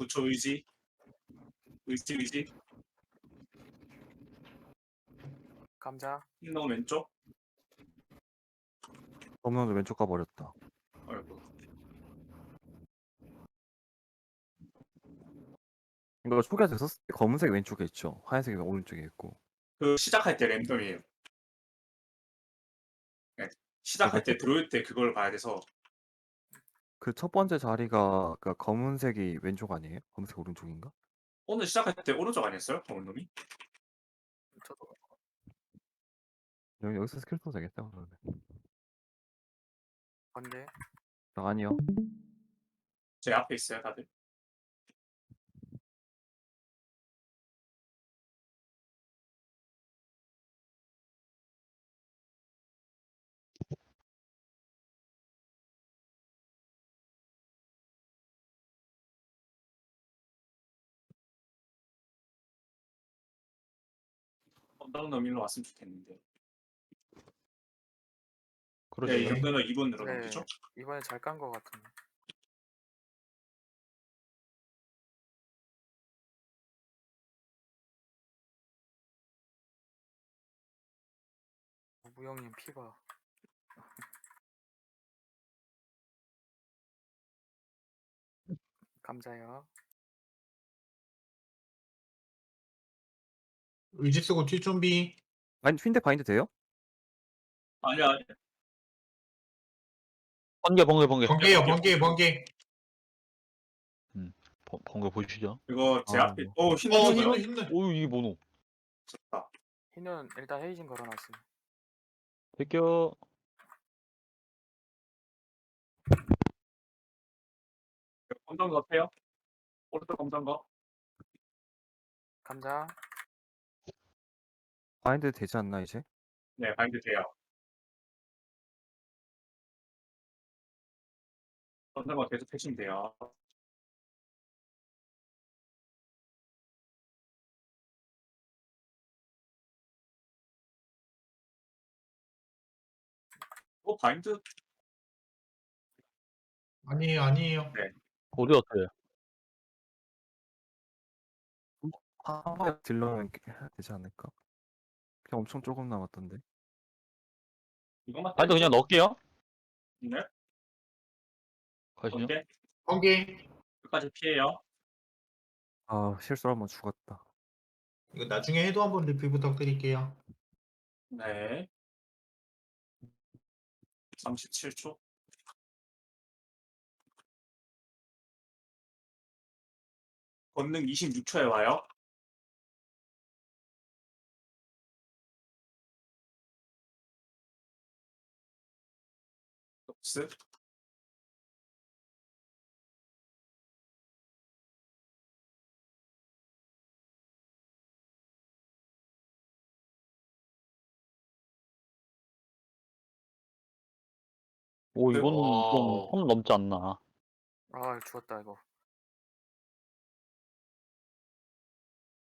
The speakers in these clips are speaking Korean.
9초 의지. 의지 의지. 감자 흰동 왼쪽. 검은도 왼쪽 가버렸다. 아이고. 이거 초기화돼 썼을 때 검은색 왼쪽에 있죠. 하얀색이 오른쪽에 있고. 그 시작할 때 랜덤이에요. 네. 시작할 때 들어올 때 그걸 봐야 돼서 그첫 번째 자리가 그 검은색이 왼쪽 아니에요? 검은색 오른쪽인가? 오늘 시작할 때 오른쪽 아니었어요? 검은 놈이? 저도 여기 여기서 스킬 써도 되겠다 그러면. 번개 아, 아니요. 제 앞에 있어요, 다들. 놈 일로 왔으면 좋겠는데. 그러죠. 네, 이 정도면 2분으로 네. 넘기죠? 이번에 잘깐거 같은데 어, 무영님 피가 감자요 의지 쓰고 튀 준비. 아니 휜데 바인드 돼요? 아니야, 아니야. 번개 번개 번개 번개요, 번개, 번개. 번- 번개 보시죠. 이거 제 아, 앞에, 뭐. 오, 어, 흰 힘내. 오 이게 뭐노? 좋다. 희는 일단 헤이징 걸어놨어요 대겨 검정 거 어때요? 오른쪽 검정 거? 감자 바인드 되지 않나 이제? 네, 바인드 돼요. 거 계속 패시면 돼요. 어, 바인드? 아니에요, 아니에요. 어디 어때요? 한 번에 딜러면 해야 되지 않을까? 그냥 엄청 조금 남았던데. 이것만 아니 그냥 넣을게요. 네, 가시죠. 번개. 끝까지 피해요. 아 실수로 한번 죽었다. 이거 나중에 해도 한번 리뷰 부탁드릴게요. 네. 37초. 권능 26초에 와요. 녹스. 오 이건 와. 좀선 넘지 않나. 아 죽었다 이거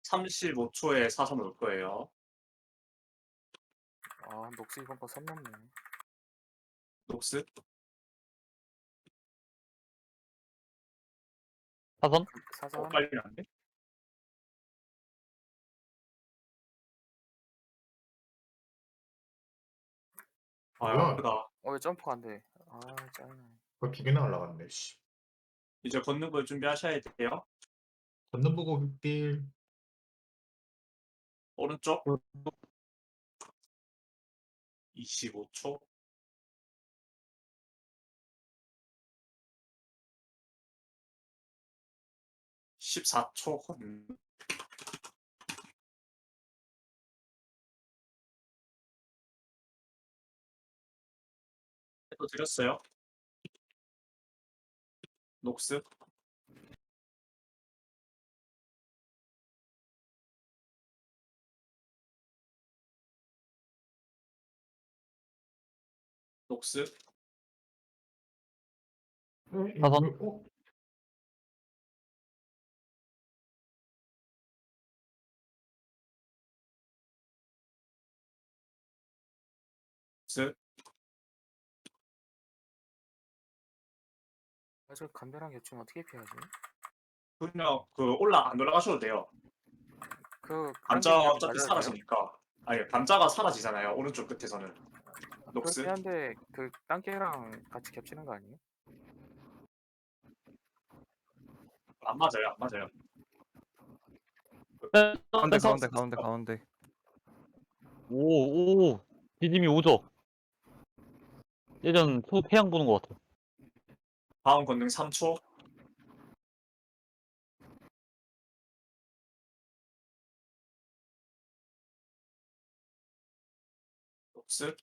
35초에 사선 올 거예요. 아 녹스 이번 거 선 넘네 녹스. 사선? 사선 어, 빨리 안 돼? 아, 뭐야? 아프다. 어왜 점프가 안돼 아 짜증나 두 개나 올라갔네, 씨. 이제 걷는 걸 준비하셔야 돼요. 걷는 보고 빅딜. 오른쪽. 25초. (14초) 음. 또 드렸어요 녹스 녹스 사선? 어? 녹스 아, 저 감자랑 겹치면 어떻게 피하지? 그냥 그 올라 안 올라가셔도 돼요. 그게 어차피? 사라지니까. 아니 감자가 사라지잖아요. 오른쪽 끝에서는. 녹스. 그렇긴 한데 그 땅개랑 같이 겹치는 거 아니에요? 안 맞아요. 안 맞아요. 가운데 가운데 가운데 가운데. 오, 오. 디님이 오죠? 예전 소 태양 보는 것 같아. 다음 권능 3초. 녹스.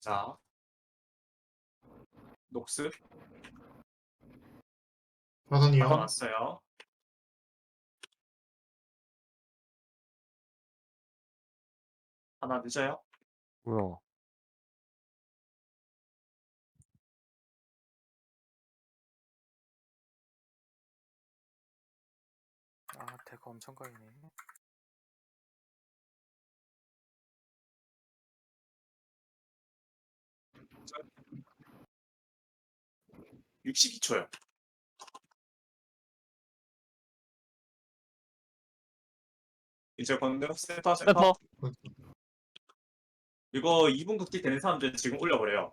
자. 녹스 사선이요. 받아놨어요. 하나 늦어요. 뭐야? 아 대가 엄청 까이네. 62초요. 이제 건능 센터 센터 센터. 이거 2분 극딜 되는 사람들 지금 올려버려요.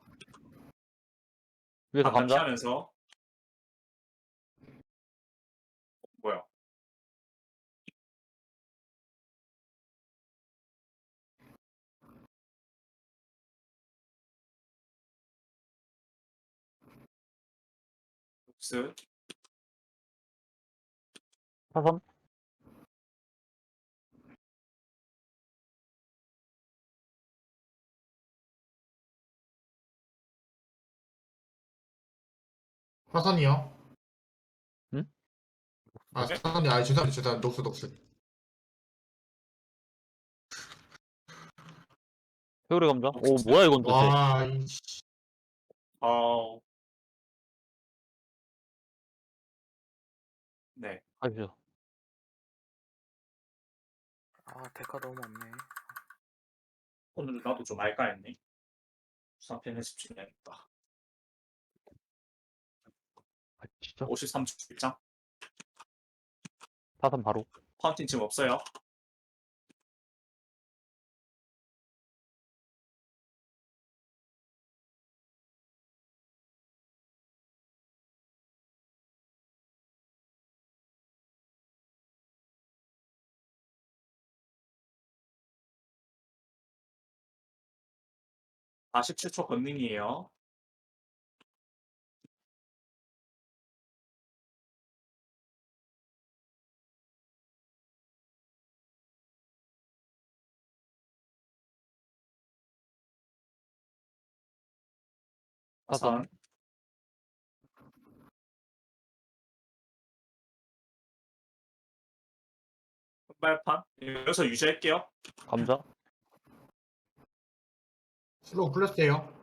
위에서 감자. 피하면서 뭐야? 녹스 사선. 사선이요. 응? 아 사선이 아 죄송합니다 죄송합니다 녹스 녹스. 회오리 감자. 오, 뭐야 이건 도대체. 와 이씨. 어. 네. 가십시오. 아 대가 너무 없네. 오늘 나도 좀 알까 했네. 수상편 연습 좀 해야겠다. 진짜? 53초 입장. 사선 바로. 파운틴 지금 없어요. 사십칠 초 건능이에요. 사선. 사선. 흑발판 여기서 유지할게요. 감자. 슬로우 플러스예요.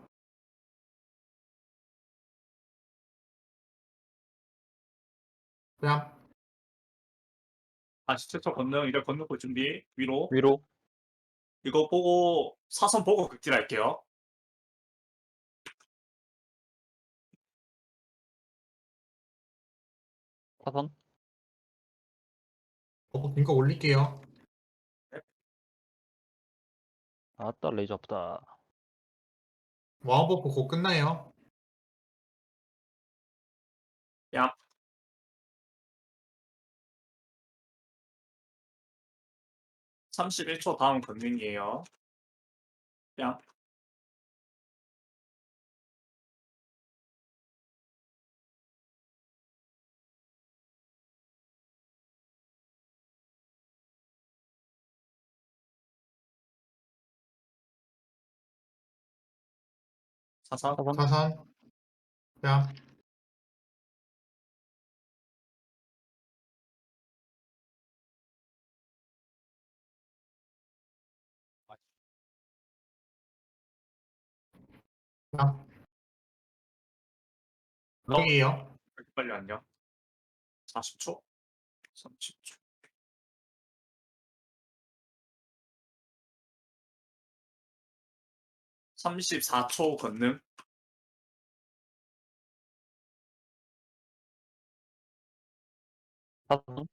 그냥 47초 건능 이제 건능 볼 준비 위로 위로. 이거 보고 사선 보고 극딜 할게요. 사선. 버프 긴거 올릴게요. 아따 레이저 아프다. 와우 버프 곧 끝나요. 야. (31초) 다음 건능이에요. 야. 사선 사선. 사선. 그냥 그냥 너. 여기에요. 이렇게 빨리 왔냐? 40초? 30초. 34초 건능. 사선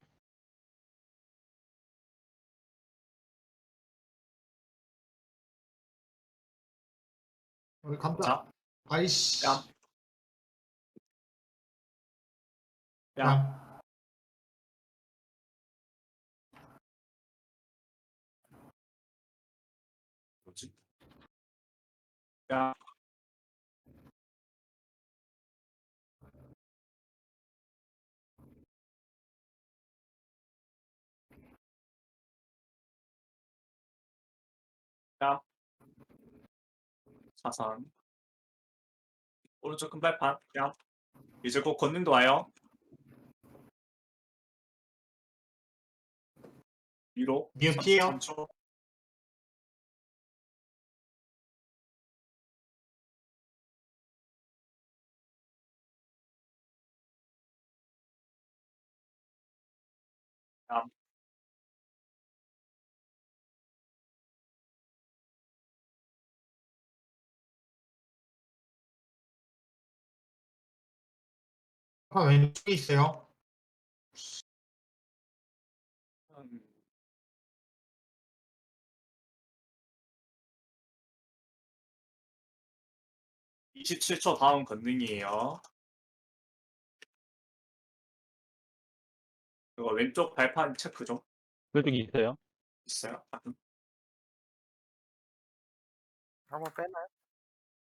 우리 간다. 자, 아이씨. 야. 야, 야. 야, 야, 사선. 오른쪽 큰 발판. 야, 이제 곧 건능도 와요. 위로. 피해요. 33초. 다음. 아, 왼쪽에 있어요. 음, (27초) 다음 건능이에요. 이거 왼쪽 발판 체크 좀 왼쪽이 있어요 있어요. 아, 한번 빼나요?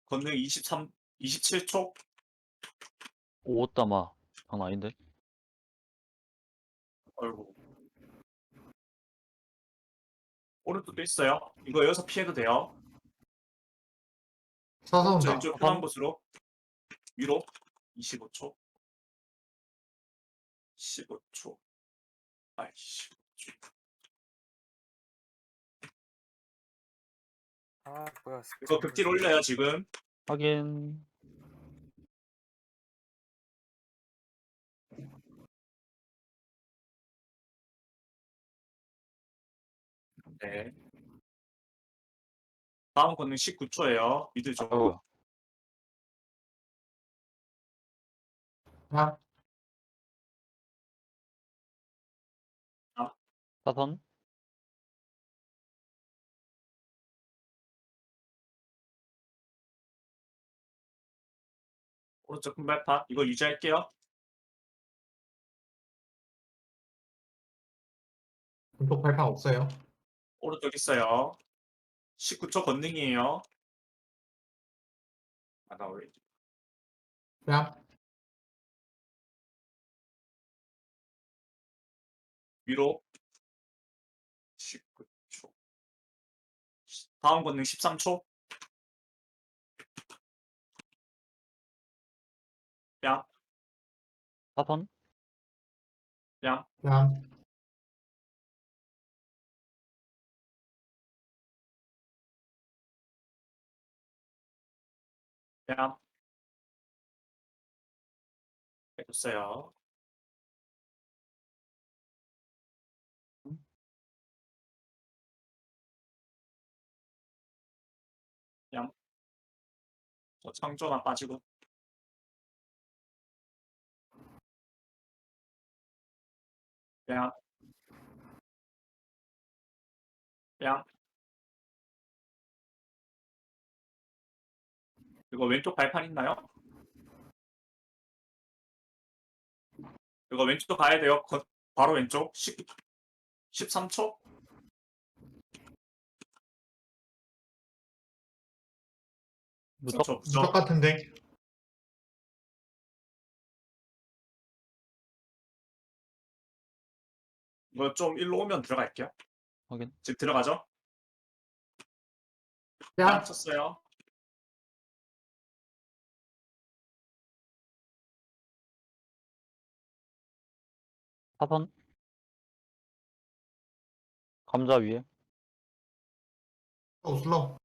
건능 23, 27초. 오따마 장난 아닌데 어이구. 오른쪽도 있어요. 이거 여기서 피해도 돼요. 사선 온다. 왼쪽 편한 곳으로 위로 25초. 15초. 아이씨. 아 뭐야 이거 극딜 올려요 지금. 확인 네. 다음 권능 19초예요. 미드 쪽. 아이고야 사선 오른쪽 큰 발판. 이거 유지할게요. 왼쪽 발판 없어요. 오른쪽 있어요. 19초 권능이에요. 아, 나 원래 야. 위로 19초. 다음 권능 13초. 뺨, 사선 뺨, 야. 뺨. 해줬어요. 저 창조만 빠지고. 뺨. 뺨. 이거 왼쪽 발판 있나요? 이거 왼쪽 가야 돼요. 거- 바로 왼쪽. 10, 13초? 무적 무적, 무적 무적. 같은데. 이거 좀 일로 오면 들어갈게요. 확인 지금 들어가죠? 야. 쳤어요. 사선 감자 위에 어, 슬로우.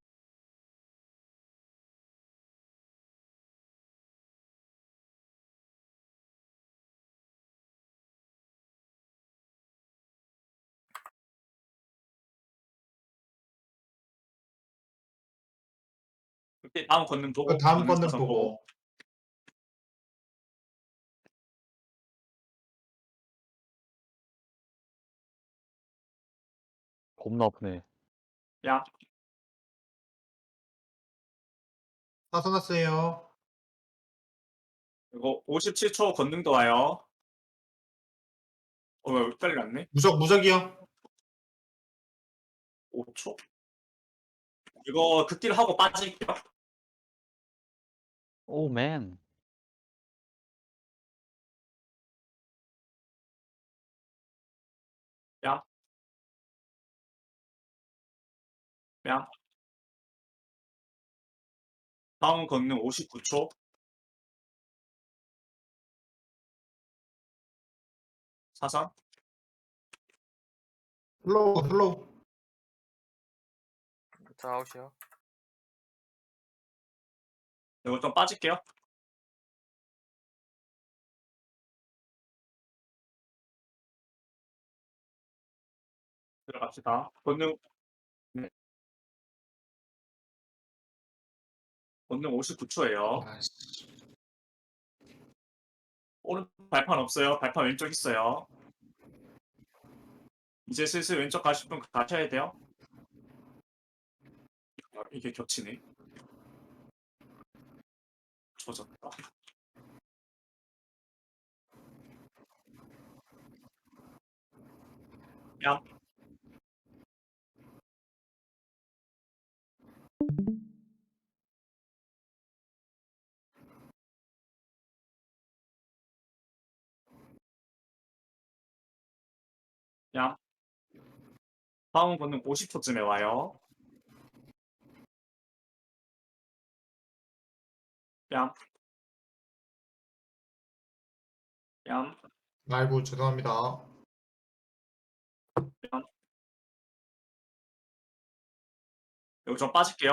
그때 다음 걷는 보고 그 다음 사선 보고. 겁나 아프네. 야 사선 났어요. 이거 57초 걷는도 와요. 어, 왜 빨리 났네? 무적 무적이요. 5초? 이거 극딜 하고 빠질게요. 오, 맨. 야. 다음 걷는 59초. 사선. 슬로우 슬로우. 저 아웃이요. 이거 좀 빠질게요. 들어갑시다. 걷는 네. 걷는 59초예요. 아이씨. 오른 발판 없어요. 발판 왼쪽 있어요. 이제 슬슬 왼쪽 가실 분 가셔야 돼요. 아, 이게 겹치네. 조졌다. 야. 야. 다음 분은 50초쯤에 와요. 야. 야. 아이고 죄송합니다. 여기 좀 빠질게요.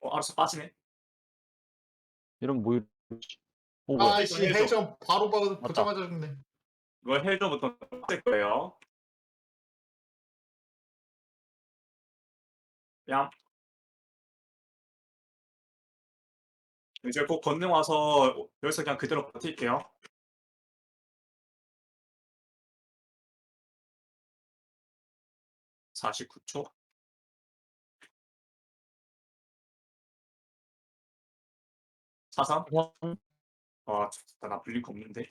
어, 알았어, 빠지네. 이러면 뭐, 오, 뭐야. 아이씨 해줘. 해적 바로 봐. 보자마자 죽네. 이거 헬저부터 빠질 거예요. 야. 이제 곧 건능 와서 여기서 그냥 그대로 버틸게요. 사십구 초 사삼? 아, 좋다. 나 블링크 없는데.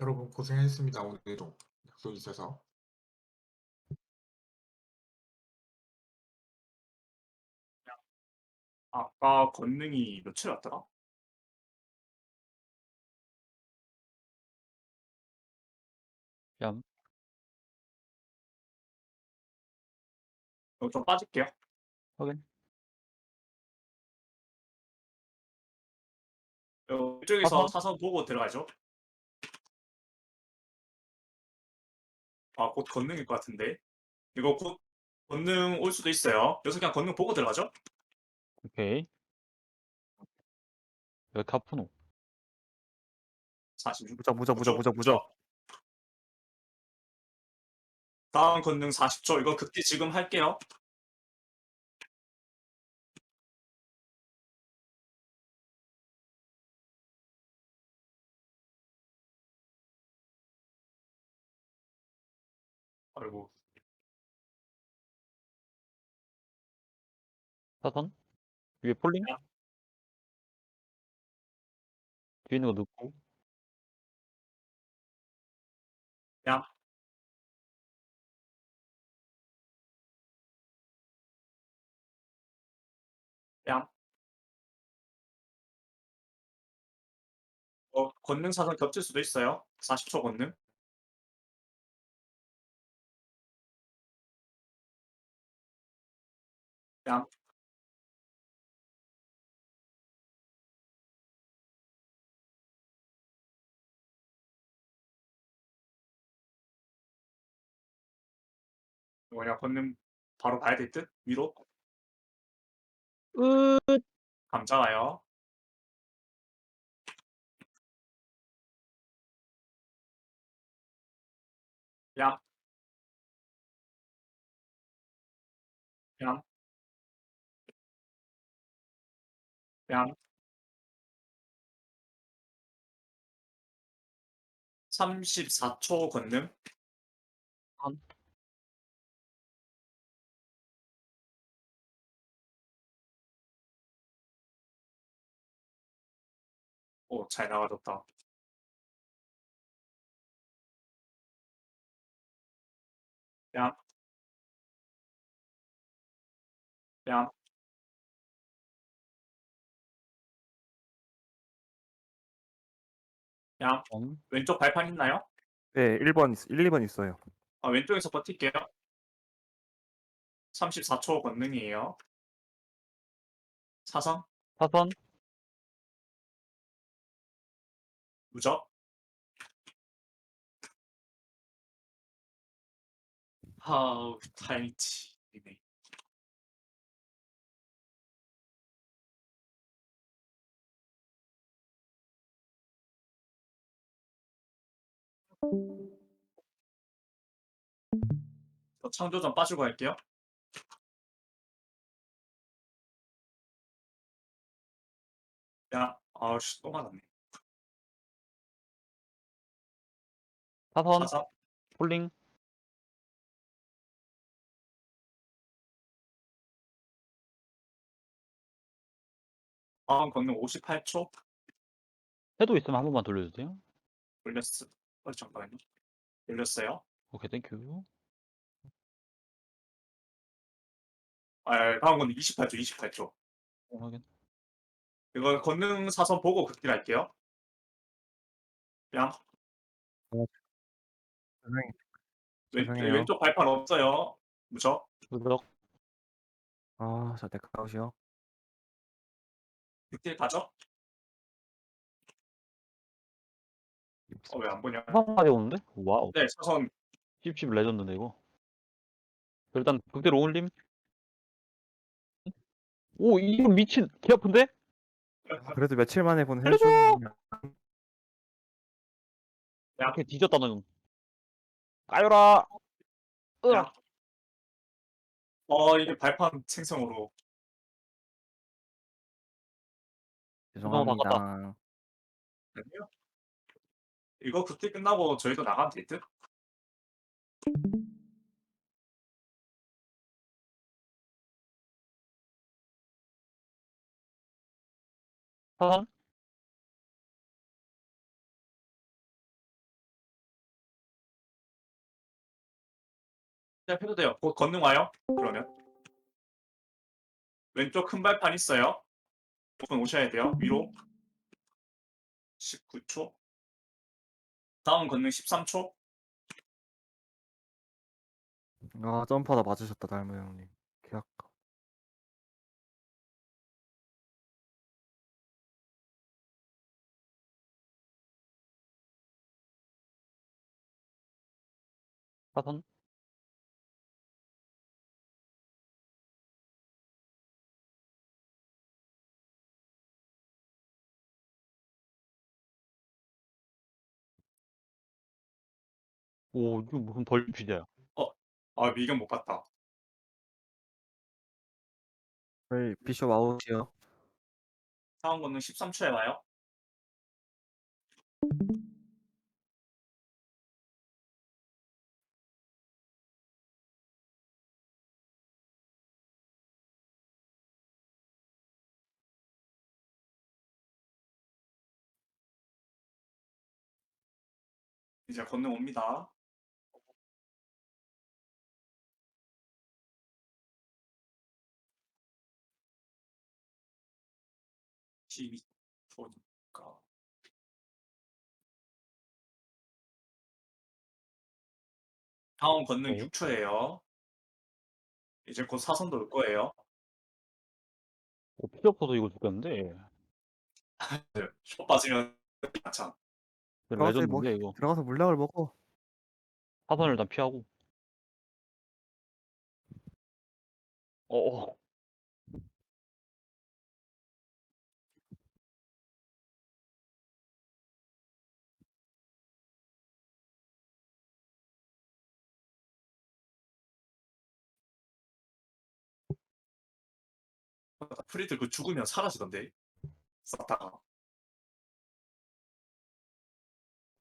여러분 고생했습니다 오늘도 약속 있어서. 아까 건능이 며칠이었더라? 얌. 여기 좀 빠질게요. 확인. 어, 이쪽에서 사선? 사선 보고 들어가죠. 아, 곧 건능일 것 같은데. 이거 곧 건능 올 수도 있어요. 여기서 그냥 건능 보고 들어가죠. 오케이. 왜 이렇게 아프노? 46. 무적 무적 무적 무적 무적. 다음 건능 40초. 이거 극딜 지금 할게요. 아이고, 사선? 위에 폴링? 야. 뒤에 있는 거 넣고. 야. 야. 어, 건능 사선 겹칠 수도 있어요. 40초 건능. 야. 뭐냐, 건능 바로 봐야 될 듯? 위로? 으, 와요. 양. 양. 양. 34초 권능. 오, 잘 나가졌다. 양. 양. 양. 원. 왼쪽 발판 있나요? 네, 1번, 있, 1, 2번 있어요. 아, 왼쪽에서 버틸게요. 34초 권능이에요. 사선, 사선. 무적. 아우, 타이치. 이네. 저 창조전 빠지고 할게요. 야, 아우씨, 또 맞았네. 사선. 사선, 폴링. 다음 권능 58초 해도 있으면 한 번만 돌려주세요. 돌렸어. 어, 잠깐만요. 돌렸어요. 오케이, 땡큐. 아, 다음 권능 28초, 28초. 어, 확인. 이거 권능 사선 보고 극딜 할게요. 양, 죄송해요. 왼, 죄송해요. 왼쪽 발판 없어요. 무적. 무적. 아, 자, 데카우시요. 극딜 가죠? 어, 왜 안 보냐? 사선까지 오는데? 와우. 네, 사선. 씹씹 레전드네, 이거. 일단, 극대로 올림. 오, 이거 미친. 개 아픈데? 그래도 며칠 만에 본 살려줘! 헬준 이렇게 뒤졌다, 너는. 까요라! 으악! 어, 이게 발판 생성으로. 죄송합니다. 아니요. 이거 극딜 끝나고 저희도 나가면 될 듯? 사 선? 시작해도 돼요. 곧 건능 와요. 그러면. 왼쪽 큰 발판 있어요. 조금 오셔야 돼요. 위로. 19초. 다음 건능 13초. 아, 점프하다 맞으셨다, 달무 형님. 개 아까. 사선? 오, 이거 무슨 벌 피자야. 아, 미경 못 봤다. 저희 비숍 아웃이요. 다음 건능 13초에 와요. 이제 건능 옵니다. 십이 초니까 다음 건능 네. 6초예요. 이제 곧 사선도 올 거예요. 오, 필요 없어서 이거 죽였는데. 네, 쇼 빠지면 참. 들어가서 뭐, 레전드인데, 이거. 들어가서 물약을 먹어. 사선을 일단 피하고. 어 어. 프리들 그 죽으면 사라지던데. 쌌다가.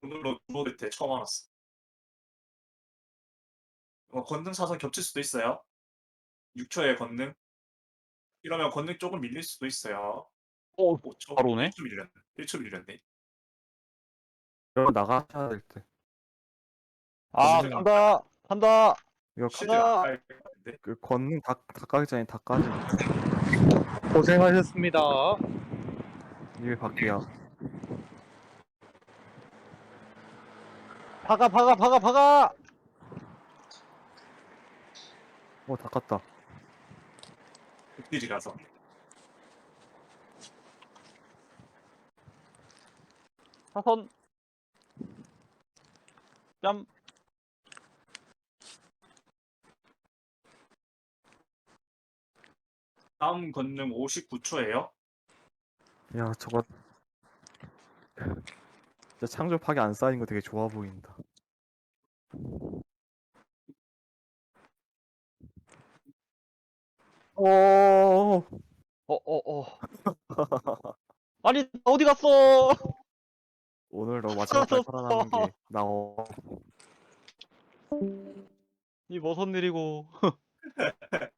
오늘로 두어 대 처음 알았어. 어, 건능 사선 겹칠 수도 있어요. 6초에 건능. 이러면 건능 조금 밀릴 수도 있어요. 어, 5초. 바로 오네? 1초 밀렸네. 1초 밀렸네. 이거 나가셔야 될 때. 아, 검증 간다! 간다! 이거. 안 깔는데. 그 권능 다, 다 까기 전에 다 까지. 고생하셨습니다. 이게 바뀌야. 박아, 박아, 박아, 박아! 어, 다 깠다. 극딜이라서. 사선. 짬. 다음 건능 59초예요. 야, 저거. 진짜 창조 파괴 안 쌓인 거 되게 좋아 보인다. 오, 어, 어, 어. 아니, 어디 갔어? 오늘 너 사라졌어. 살아남은 게 나어. 이 무슨 일이고.